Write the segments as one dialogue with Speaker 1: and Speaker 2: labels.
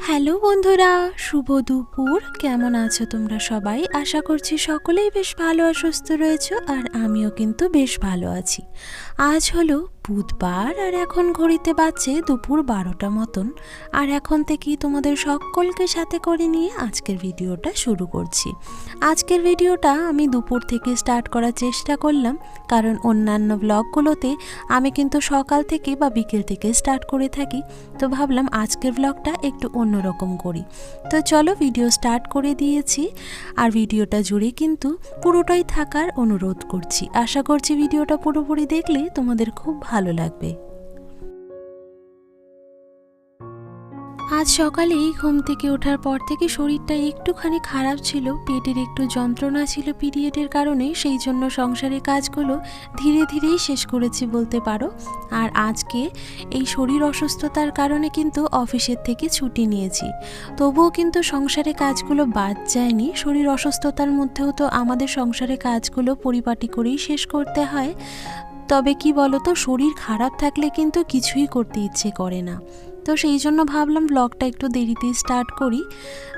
Speaker 1: Hello বন্ধুরা, শুভ দুপুর। কেমন আছো তোমরা সবাই? আশা করছি সকলেই বেশ ভালো আর সুস্থ রয়েছো, আর আমিও কিন্তু বেশ ভালো আছি। আজ হলো বুধবার আর এখন ঘড়িতে বাজছে দুপুর বারোটা মতন। আর এখন থেকেই তোমাদের সকলকে সাথে করে নিয়ে আজকের ভিডিওটা শুরু করছি। আজকের ভিডিওটা আমি দুপুর থেকে স্টার্ট করার চেষ্টা করলাম, কারণ অন্যান্য ব্লগগুলোতে আমি কিন্তু সকাল থেকে বা বিকেল থেকে স্টার্ট করে থাকি। তো ভাবলাম আজকের ব্লগটা একটু অন্যরকম করি। তো চলো ভিডিও স্টার্ট করে দিয়েছি। আর ভিডিওটা জুড়ে কিন্তু পুরোটাই থাকার অনুরোধ করছি। আশা করছি ভিডিওটা পুরোপুরি দেখলে তোমাদের খুব ভালো লাগবে। আজ সকালেই ঘুম থেকে ওঠার পর থেকে শরীরটা একটুখানি খারাপ ছিল, পেটের একটু যন্ত্রণা ছিল পিরিয়ডের কারণে, সেই জন্য সংসারের কাজগুলো ধীরে ধীরেই শেষ করেছি বলতে পারো। আর আজকে এই শরীর অসুস্থতার কারণে কিন্তু অফিসের থেকে ছুটি নিয়েছি। তবুও কিন্তু সংসারে কাজগুলো বাদ যায়নি। শরীর অসুস্থতার মধ্যেও তো আমাদের সংসারে কাজগুলো পরিপাটি করেই শেষ করতে হয়। তবে কি বলতো, শরীর খারাপ থাকলে কিন্তু কিছুই করতে ইচ্ছে করে না। তো সেই জন্য ভাবলাম ব্লগটা একটু দেরিতেই স্টার্ট করি।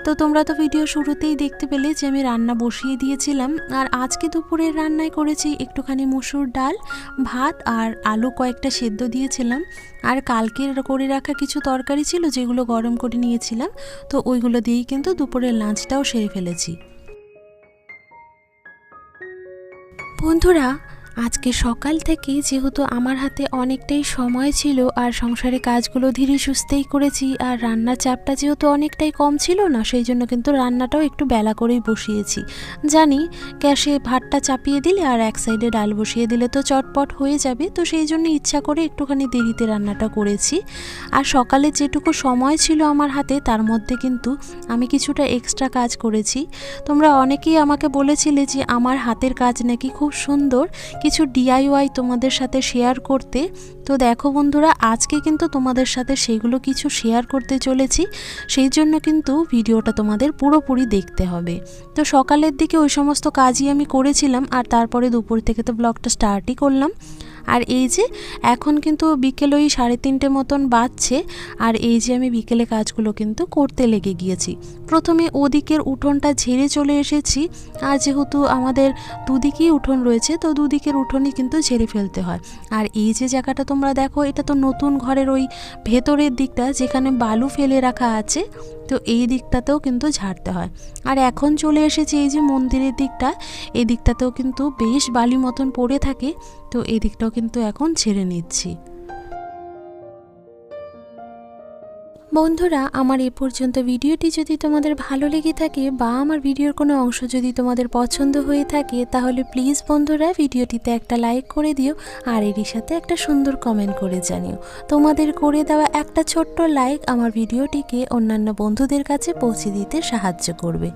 Speaker 1: তো তোমরা তো ভিডিও শুরুতেই দেখতে পেলে যে আমি রান্না বসিয়ে দিয়েছিলাম। আর আজকে দুপুরের রান্নায় করেছি একটুখানি মুসুর ডাল, ভাত আর আলু কয়েকটা সেদ্ধ দিয়েছিলাম। আর কালকের করে রাখা কিছু তরকারি ছিল যেগুলো গরম করে নিয়েছিলাম। তো ওইগুলো দিয়েই কিন্তু দুপুরের লাঞ্চটাও সেরে ফেলেছি। বন্ধুরা আজকে সকাল থেকে যেহেতু আমার হাতে অনেকটাই সময় ছিল আর সংসারে কাজগুলো ধীরে সুস্থেই করেছি আর রান্নার চাপটা যেহেতু অনেকটাই কম ছিল না, সেই জন্য কিন্তু রান্নাটাও একটু বেলা করেই বসিয়েছি। জানি গ্যাসে ভাতটা চাপিয়ে দিলে আর এক সাইডে ডাল বসিয়ে দিলে তো চটপট হয়ে যাবে, তো সেই জন্য ইচ্ছা করে একটুখানি দেরিতে রান্নাটা করেছি। আর সকালে যেটুকু সময় ছিল আমার হাতে, তার মধ্যে কিন্তু আমি কিছুটা এক্সট্রা কাজ করেছি। তোমরা অনেকেই আমাকে বলেছিলে যে আমার হাতের কাজ নাকি খুব সুন্দর কিছু ডিআইওয়াই তোমাদের সাথে শেয়ার করতে। তো দেখো বন্ধুরা, আজকে কিন্তু তোমাদের সাথে সেগুলো কিছু শেয়ার করতে চলেছি। সেই জন্য কিন্তু ভিডিওটা তোমাদের পুরোপুরি দেখতে হবে। তো সকালের দিকে ওই সমস্ত কাজই আমি করেছিলাম, আর তারপরে দুপুর থেকে তো ব্লগটা স্টার্টই করলাম। আর এই যে, এখন কিন্তু বিকেল ওই সাড়ে তিনটে মতন বাজছে, আর এই যে আমি বিকেলে কাজগুলো কিন্তু করতে লেগে গিয়েছি। প্রথমে ওদিকের উঠোনটা ঝেড়ে চলে এসেছি, আর যেহেতু আমাদের দুদিকেই উঠোন রয়েছে, তো দুদিকের উঠোনই কিন্তু ঝেড়ে ফেলতে হয়। আর এই যে জায়গাটা তোমরা দেখো, এটা তো নতুন ঘরের ওই ভেতরের দিকটা, যেখানে বালু ফেলে রাখা আছে, তো এই দিকটাতেও কিন্তু ঝাড়তে হয়। আর এখন চলে এসেছে এই যে মন্দিরের দিকটা এই দিকটাতেও কিন্তু বেশ বালি মতন পড়ে থাকে তো এই দিকটাও কিন্তু এখন ছেড়ে নিচ্ছি। বন্ধুরা, আমার এ পর্যন্ত ভিডিওটি যদি তোমাদের ভালো লেগে থাকে বা আমার ভিডিওর কোনো অংশ যদি তোমাদের পছন্দ হয়ে থাকে, তাহলে প্লিজ বন্ধুরা ভিডিওটিতে একটা লাইক করে দিও আর এরই সাথে একটা সুন্দর কমেন্ট করে জানিও। তোমাদের করে দেওয়া একটা ছোট্ট লাইক আমার ভিডিওটিকে অন্যান্য বন্ধুদের কাছে পৌঁছে দিতে সাহায্য করবে।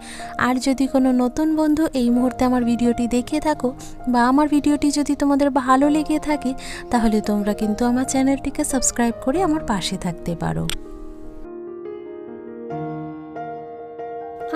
Speaker 1: আর যদি কোনো নতুন বন্ধু এই মুহূর্তে আমার ভিডিওটি দেখে থাকো বা আমার ভিডিওটি যদি তোমাদের ভালো লেগে থাকে, তাহলে তোমরা কিন্তু আমার চ্যানেলটিকে সাবস্ক্রাইব করে আমার পাশে থাকতে পারো।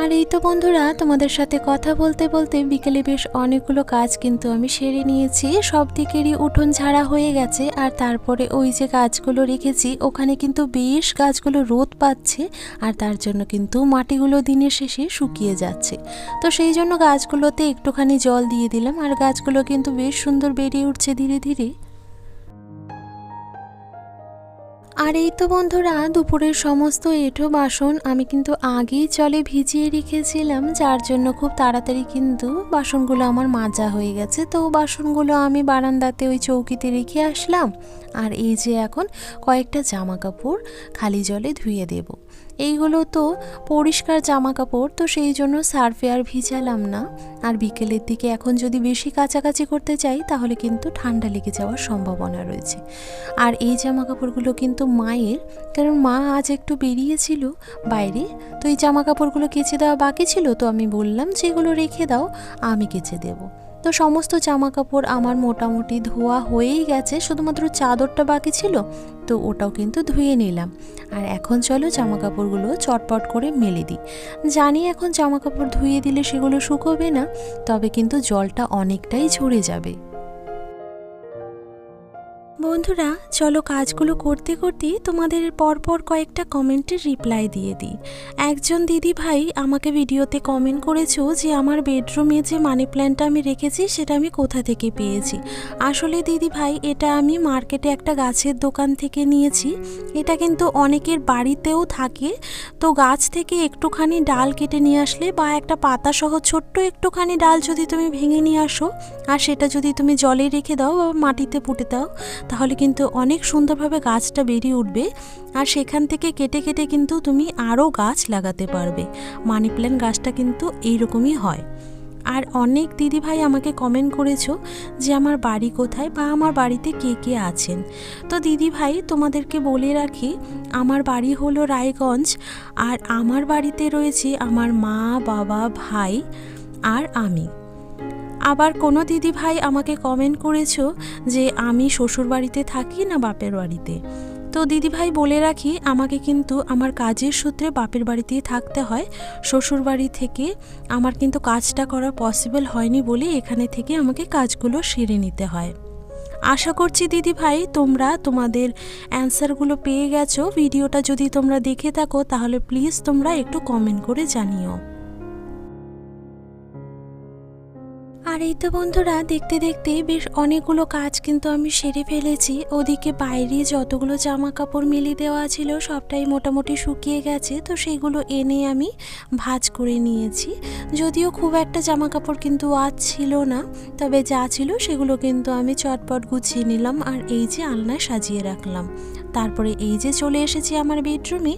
Speaker 1: আর এই তো বন্ধুরা, তোমাদের সাথে কথা বলতে বলতে বিকেলে বেশ অনেকগুলো কাজ কিন্তু আমি সেরে নিয়েছি। সব দিকেরই উঠোন ঝাড়া হয়ে গেছে আর তারপরে ওই যে গাছগুলো রেখেছি, ওখানে কিন্তু বেশ গাছগুলো রোদ পাচ্ছে আর তার জন্য কিন্তু মাটিগুলো দিনের শেষে শুকিয়ে যাচ্ছে। তো সেই জন্য গাছগুলোতে একটুখানি জল দিয়ে দিলাম আর গাছগুলো কিন্তু বেশ সুন্দর বেড়ে উঠছে ধীরে ধীরে। আর এই তো বন্ধুরা, দুপুরের সমস্ত এঁঠো বাসন আমি কিন্তু আগেই জলে ভিজিয়ে রেখেছিলাম, যার জন্য খুব তাড়াতাড়ি কিন্তু বাসনগুলো আমার মাজা হয়ে গেছে। তো বাসনগুলো আমি বারান্দাতে ওই চৌকিতে রেখে আসলাম। আর এই যে এখন কয়েকটা জামা কাপড় খালি জলে ধুয়ে দেব। এইগুলো তো পরিষ্কার জামা কাপড় তো সেই জন্য সার্ফে আর ভিজালাম না। আর বিকেলের দিকে এখন যদি বেশি কাছাকাছি করতে চাই তাহলে কিন্তু ঠান্ডা লেগে যাওয়ার সম্ভাবনা রয়েছে। আর এই জামা কাপড়গুলো কিন্তু মায়ের, কারণ মা আজ একটু বেরিয়েছিল বাইরে, তো এই জামা কাপড়গুলো কেচে দেওয়া বাকি ছিল, তো আমি বললাম যেগুলো রেখে দাও, আমি কেচে দেবো। তো সমস্ত জামা কাপড় আমার মোটামুটি ধোয়া হয়েই গেছে, শুধুমাত্র চাদরটা বাকি ছিল, তো ওটাও কিন্তু ধুয়ে নিলাম। আর এখন চলো জামা কাপড়গুলো চটপট করে মেলে দিই। জানি এখন জামা কাপড় ধুয়ে দিলে সেগুলো শুকোবে না, তবে কিন্তু জলটা অনেকটাই ঝরে যাবে। বন্ধুরা, চলো কাজগুলো করতে করতেই তোমাদের পরপর কয়েকটা কমেন্টের রিপ্লাই দিয়ে দিই। একজন দিদি ভাই আমাকে ভিডিওতে কমেন্ট করেছ যে, আমার বেডরুমে যে মানি প্ল্যান্টটা আমি রেখেছি, সেটা আমি কোথা থেকে পেয়েছি? আসলে দিদি ভাই, এটা আমি মার্কেটে একটা গাছের দোকান থেকে নিয়েছি। এটা কিন্তু অনেকের বাড়িতেও থাকে। তো গাছ থেকে একটুখানি ডাল কেটে নিয়ে আসলে বা একটা পাতা সহ ছোট্ট একটুখানি ডাল যদি তুমি ভেঙে নিয়ে আসো, আর সেটা যদি তুমি জলে রেখে দাও বা মাটিতে পুঁতে দাও তাহলে কিন্তু অনেক সুন্দরভাবে গাছটা বেরিয়ে উঠবে আর সেখান থেকে কেটে কেটে কিন্তু তুমি আরও গাছ লাগাতে পারবে। মানি প্ল্যান্ট গাছটা কিন্তু এইরকমই হয়। আর অনেক দিদিভাই আমাকে কমেন্ট করেছ যে আমার বাড়ি কোথায় বা আমার বাড়িতে কে কে আছেন। তো দিদিভাই, তোমাদেরকে বলে রাখি, আমার বাড়ি হলো রায়গঞ্জ আর আমার বাড়িতে রয়েছে আমার মা, বাবা, ভাই আর আমি। আবার কোনো দিদি ভাই আমাকে কমেন্ট করেছ যে আমি শ্বশুর বাড়িতে থাকি না বাপের বাড়িতে? তো দিদি ভাই বলে রাখি, আমাকে কিন্তু আমার কাজের সূত্রে বাপের বাড়িতেই থাকতে হয়। শ্বশুর বাড়ি থেকে আমার কিন্তু কাজটা করা পসিবল হয়নি বলে এখানে থেকে আমাকে কাজগুলো সেরে নিতে হয়। আশা করছি দিদি ভাই, তোমরা তোমাদের অ্যান্সারগুলো পেয়ে গেছো। ভিডিওটা যদি তোমরা দেখে থাকো, তাহলে প্লিজ তোমরা একটু কমেন্ট করে জানিও। আর এই তো বন্ধুরা, দেখতে দেখতে বেশ অনেকগুলো কাজ কিন্তু আমি সেরে ফেলেছি। ওদিকে বাইরে যতগুলো জামা কাপড় মেলে দেওয়া ছিল, সবটাই মোটামুটি শুকিয়ে গেছে। তো সেগুলো এনে আমি ভাজ করে নিয়েছি। যদিও খুব একটা জামা কাপড় কিন্তু আজ ছিল না, তবে যা ছিল সেগুলো কিন্তু আমি চটপট গুছিয়ে নিলাম আর এই যে আলনায় সাজিয়ে রাখলাম। তারপরে এই যে চলে এসেছি আমার বেডরুমে,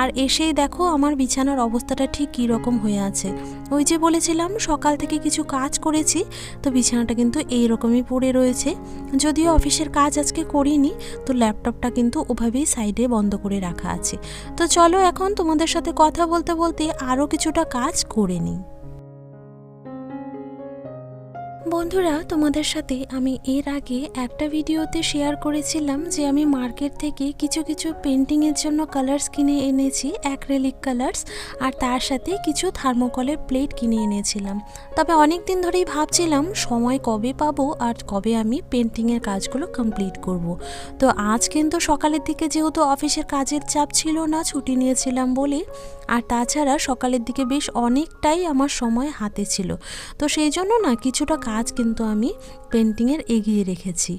Speaker 1: আর এসেই দেখো আমার বিছানার অবস্থাটা ঠিক কী রকম হয়ে আছে। ওই যে বলেছিলাম, সকাল থেকে কিছু কাজ করেছি, তো বিছানাটা কিন্তু এই রকমই পড়ে রয়েছে। যদিও অফিসের কাজ আজকে করিনি, তো ল্যাপটপটা কিন্তু ওভাবেই সাইডে বন্ধ করে রাখা আছে। তো চলো এখন তোমাদের সাথে কথা বলতে বলতে আরও কিছুটা কাজ করে নিই। বন্ধুরা, তোমাদের সাথে আমি এর আগে একটা ভিডিওতে শেয়ার করেছিলাম যে আমি মার্কেট থেকে কিছু কিছু পেন্টিংয়ের জন্য কালার্স কিনে এনেছি অ্যাক্রেলিক কালার্স আর তার সাথে কিছু থার্মোকলের প্লেট কিনে এনেছিলাম তবে অনেক দিন ধরেই ভাবছিলাম, সময় কবে পাবো আর কবে আমি পেন্টিংয়ের কাজগুলো কমপ্লিট করব। তো আজ কিন্তু সকালের দিকে যেহেতু অফিসের কাজের চাপ ছিল না, ছুটি নিয়েছিলাম বলে, আর তাছাড়া সকালের দিকে বেশ অনেকটাই আমার সময় হাতে ছিল তো সেই জন্য না, কিছুটা কাজ কিন্তু আমি পেন্টিংয়ের এগিয়ে রেখেছি।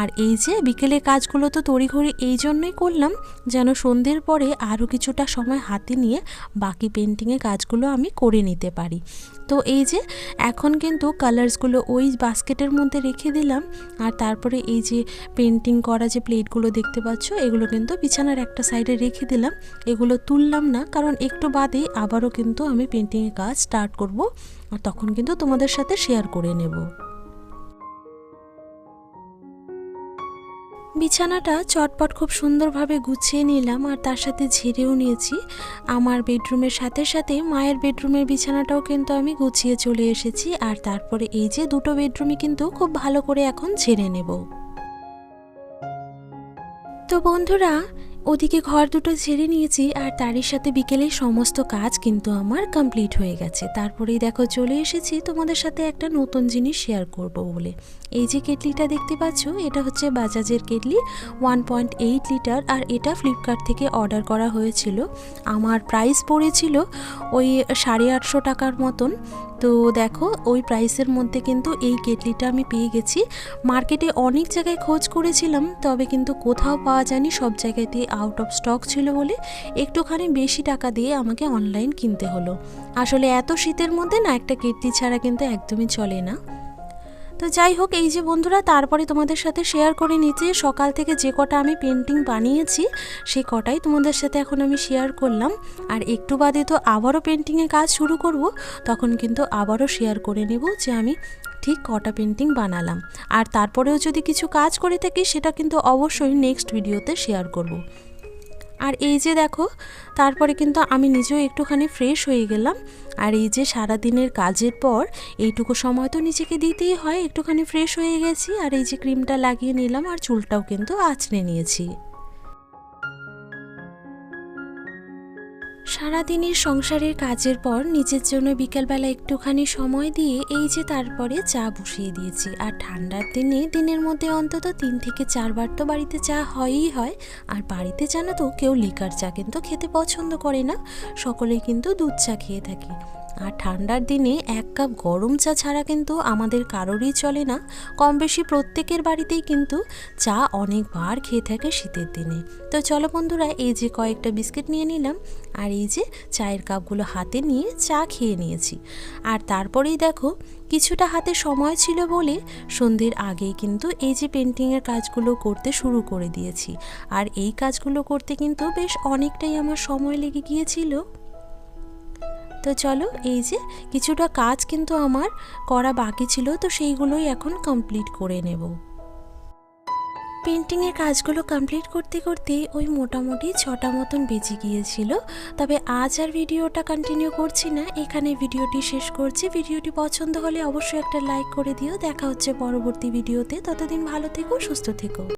Speaker 1: আর এই যে বিকেলে কাজগুলো তো তড়িঘড়ি এই জন্যই করলাম, যেন সন্ধ্যের পরে আরও কিছুটা সময় হাতে নিয়ে বাকি পেন্টিংয়ের কাজগুলো আমি করে নিতে পারি। তো এই যে এখন কিন্তু কালার্সগুলো ওই বাস্কেটের মধ্যে রেখে দিলাম, আর তারপরে এই যে পেন্টিং করা যে প্লেটগুলো দেখতে পাচ্ছ, এগুলো কিন্তু বিছানার একটা সাইডে রেখে দিলাম। এগুলো তুললাম না, কারণ একটু বাদেই আবারও কিন্তু আমি পেন্টিংয়ের কাজ স্টার্ট করব, আর তখন কিন্তু তোমাদের সাথে শেয়ার করে নেব। বিছানাটা চটপট খুব সুন্দরভাবে গুছিয়ে নিলাম আর তার সাথে ঝেড়েও নিয়েছি। আমার বেডরুমের সাথে সাথে মায়ের বেডরুমের বিছানাটাও কিন্তু আমি গুছিয়ে চলে এসেছি আর তারপরে এই যে দুটো বেডরুমই কিন্তু খুব ভালো করে এখন ঝেড়ে নেব। তো বন্ধুরা ওদিকে ঘর দুটো ছেড়ে নিয়েছি আর তারই সাথে বিকেলে সমস্ত কাজ কিন্তু আমার কমপ্লিট হয়ে গেছে। তারপরেই দেখো চলে এসেছি তোমাদের সাথে একটা নতুন জিনিস শেয়ার করব বলে। এই যে কেটলিটা দেখতে পাচ্ছ, এটা হচ্ছে বাজাজের kettle, one point eight litre আর এটা ফ্লিপকার্ট থেকে অর্ডার করা হয়েছিল। আমার প্রাইস পড়েছিল ওই সাড়ে আটশো টাকার মতন। তো দেখো, ওই প্রাইসের মধ্যে কিন্তু এই কেটলিটা আমি পেয়ে গেছি। মার্কেটে অনেক জায়গায় খোঁজ করেছিলাম, তবে কিন্তু কোথাও পাওয়া যায়নি। সব জায়গাতে আউট অফ স্টক ছিল বলে একটুখানি বেশি টাকা দিয়ে আমাকে অনলাইন কিনতে হলো। আসলে এত শীতের মধ্যে না, একটা কেটলি ছাড়া কিন্তু একদমই চলে না। তো যাই হোক, এই যে বন্ধুরা, তারপরে তোমাদের সাথে শেয়ার করে নিচ্ছি। সকাল থেকে যে কটা আমি পেন্টিং বানিয়েছি সে কটাই তোমাদের সাথে এখন আমি শেয়ার করলাম। আর একটু বাদে তো আবারও পেন্টিংয়ে কাজ শুরু করব, তখন কিন্তু আবারও শেয়ার করে নেব যে আমি ঠিক কটা পেন্টিং বানালাম। আর তারপরেও যদি কিছু কাজ করে থাকি, সেটা কিন্তু অবশ্যই নেক্সট ভিডিওতে শেয়ার করব। আর এই যে দেখো, তারপরে কিন্তু আমি নিজেও একটুখানি ফ্রেশ হয়ে গেলাম। আর এই যে সারা দিনের কাজের পর, এইটুকু সময় তো নিজেকে দিতেই হয়, একটুখানি ফ্রেশ হয়ে গেছি। আর এই যে ক্রিমটা লাগিয়ে নিলাম, আর চুলটাও কিন্তু আঁচড়ে নিয়েছি। সারাদিনের সংসারের কাজের পর নিজের জন্য বিকেলবেলা একটুখানি সময় দিয়ে এই যে তারপরে চা বসিয়ে দিয়েছি। আর ঠান্ডার দিনে, দিনের মধ্যে অন্তত তিন থেকে চারবার তো বাড়িতে চা হয়ই হয়। আর বাড়িতে জানো তো, কেউ লিকার চা কিন্তু খেতে পছন্দ করে না। সকলেই কিন্তু দুধ চা খেয়ে থাকে। আর ঠান্ডার দিনে এক কাপ গরম চা ছাড়া কিন্তু আমাদের কারোরই চলে না। কম বেশি প্রত্যেকের বাড়িতেই কিন্তু চা অনেকবার খেয়ে থাকে শীতের দিনে। তো চলো বন্ধুরা, এই যে কয়েকটা বিস্কিট নিয়ে নিলাম আর এই যে চায়ের কাপগুলো হাতে নিয়ে চা খেয়ে নিয়েছি। আর তারপরেই দেখো, কিছুটা হাতে সময় ছিল বলে সন্ধ্যের আগেই কিন্তু এই যে পেন্টিংয়ের কাজগুলো করতে শুরু করে দিয়েছি। আর এই কাজগুলো করতে কিন্তু বেশ অনেকটাই আমার সময় লেগে গিয়েছিল। তো চলো, এই যে কিছুটা কাজ কিন্তু আমার করা বাকি ছিল, তো সেইগুলোই এখন কমপ্লিট করে নেব। পেন্টিংয়ের কাজগুলো কমপ্লিট করতে করতে ওই মোটামুটি ছটা মতন বেজে গিয়েছিল। তবে আজ আর ভিডিওটা কন্টিনিউ করছি না, এখানে ভিডিওটি শেষ করছি। ভিডিওটি পছন্দ হলে অবশ্যই একটা লাইক করে দিও। দেখা হচ্ছে পরবর্তী ভিডিওতে। ততদিন ভালো থেকো, সুস্থ থেকো।